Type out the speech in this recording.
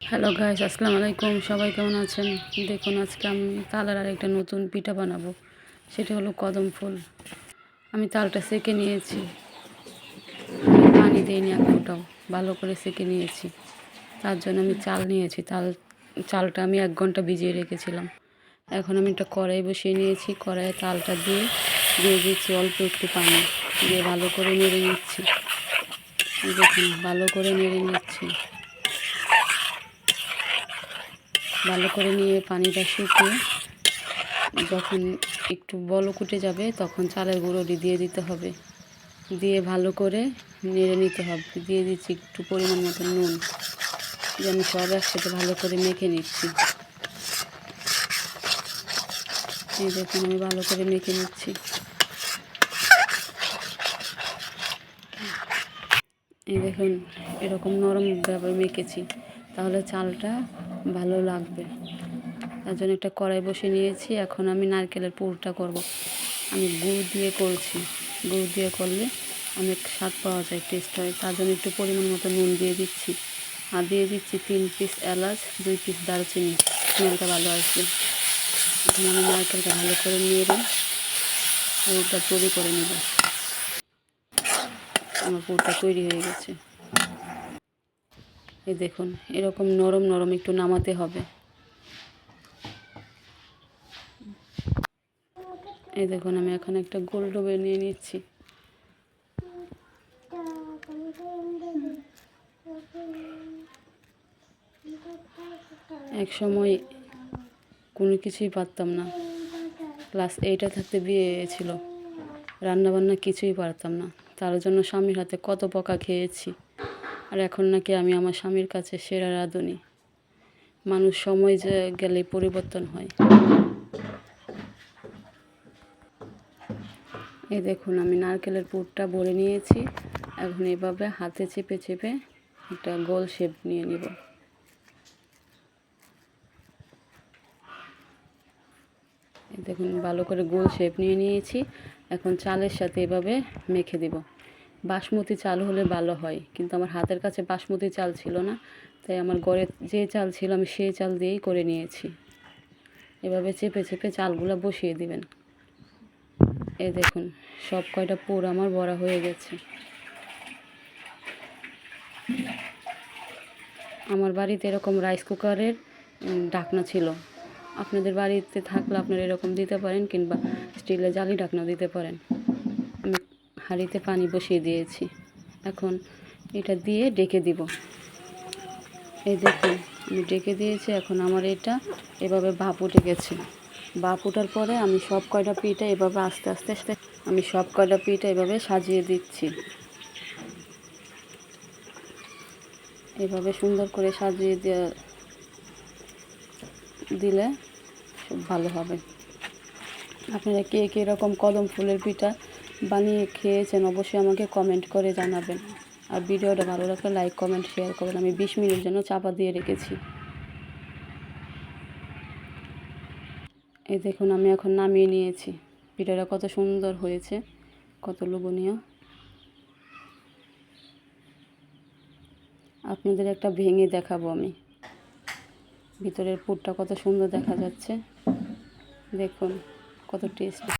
Hello guys আসসালামু আলাইকুম। সবাই কেমন আছেন? দেখুন, আজকে আমি তালের আর একটা নতুন পিঠা বানাবো। সেটা হলো কদম ফুল। আমি তালটা সেকে নিয়েছি। পানি দিইনি এক ফোটাও। ভালো করে সেকে নিয়েছি। তার জন্য আমি চাল নিয়েছি। তাল, চালটা আমি এক ঘণ্টা ভিজিয়ে রেখেছিলাম। এখন আমি একটা কড়াই বসিয়ে নিয়েছি। কড়াইয়ে তালটা দিয়ে দিয়ে দিচ্ছি অল্প একটু পানি। দিয়ে ভালো করে নেড়ে নিচ্ছি। দেখুন, ভালো করে নেড়ে নিচ্ছি। ভালো করে নিয়ে পানিটা শুকিয়ে যখন একটু বলক উঠে যাবে তখন চালের গুঁড়োটি দিয়ে দিতে হবে। দিয়ে ভালো করে নেড়ে নিতে হবে। দিয়ে দিচ্ছি একটু পরিমাণ মতো নুন। যেন সব একসাথে ভালো করে মেখে নিচ্ছি। এই দেখুন, আমি ভালো করে মেখে নিচ্ছি। এই দেখুন, এরকম নরম ভাবে মেখেছি। তাহলে চালটা ভালো লাগবে। তার জন্য একটা কড়াই বসে নিয়েছি, এখন আমি নারকেলের পুরটা করব। আমি গুড় দিয়ে করছি। গুড় দিয়ে করলে অনেক স্বাদ পাওয়া যায় টেস্ট হয়। তার জন্য একটু পরিমাণ মতো নুন দিয়ে দিচ্ছি। আর দিয়ে দিচ্ছি তিন পিস এলাচ, দুই পিস দারচিনি। স্মেলটা ভালো আসবে। এখন আমি নারকেলটা ভালো করে নিয়ে পুরটা তৈরি করে নেব। আমার পুরটা তৈরি হয়ে গেছে। এই দেখুন, এরকম নরম নরম একটু নামাতে হবে। এই দেখুন, আমি এখন একটা গোল ডোবে নিয়ে নিচ্ছি। এক সময় কোনো কিছুই পারতাম না। ক্লাস এইটা থাকতে বিয়ে ছিল রান্নাবান্না কিছুই পারতাম না। তার জন্য স্বামীর হাতে কত পকা খেয়েছি। আর এখন নাকি আমি আমার স্বামীর কাছে সেরা রাঁধুনি। মানুষ সময় যে গেলে পরিবর্তন হয়। এই দেখুন, আমি নারকেলের পুরটা ভরে নিয়েছি। এখন এভাবে হাতে চেপে চেপে একটা গোল শেপ নিয়ে নিব। দেখুন, ভালো করে গোল শেপ নিয়ে নিয়েছি। এখন চালের সাথে এভাবে মেখে দেব। বাসমতি চাল হলে ভালো হয়। কিন্তু আমার হাতের কাছে বাসমতি চাল ছিল না, তাই আমার ঘরে যে চাল ছিল আমি সেই চাল দিয়েই করে নিয়েছি। এভাবে চেপে চেপে চালগুলো বসিয়ে দিবেন। এ দেখুন, সব কয়টা পুর আমার বড়া হয়ে গেছে। আমার বাড়িতে এরকম রাইস কুকারের ডাকনা ছিল। আপনাদের বাড়িতে থাকলে আপনারা এরকম দিতে পারেন কিংবা স্টিলের জালি ডাকনা দিতে পারেন। হাঁড়িতে পানি বসিয়ে দিয়েছি। এখন এটা দিয়ে ডেকে দিব। এই দেখুন, আমি ডেকে দিয়েছি, এখন আমার এটা এভাবে ভাপ উঠে গেছে। ভাপ ওঠার পরে আমি সব কয়টা পিঠা এভাবে আস্তে আস্তে আস্তে আমি সব কয়টা পিঠা এভাবে সাজিয়ে দিচ্ছি। এভাবে সুন্দর করে সাজিয়ে দেওয়া দিলে খুব ভালো হবে। আপনারা কে কে এরকম কদম ফুলের পিঠা বানিয়ে খেয়েছেন, অবশ্যই আমাকে কমেন্ট করে জানাবেন। আর ভিডিওটা ভালো লাগলে লাইক কমেন্ট শেয়ার করবেন। আমি বিশ মিনিট জন্য চাপা দিয়ে রেখেছি। এই দেখুন, আমি এখন নামিয়ে নিয়েছি। পিঠাটা কত সুন্দর হয়েছে, কত লোভনীয়। আপনাদের একটা ভেঙে দেখাবো আমি। ভিতরের পুরটা কত সুন্দর দেখা যাচ্ছে। দেখুন। কত টেস্ট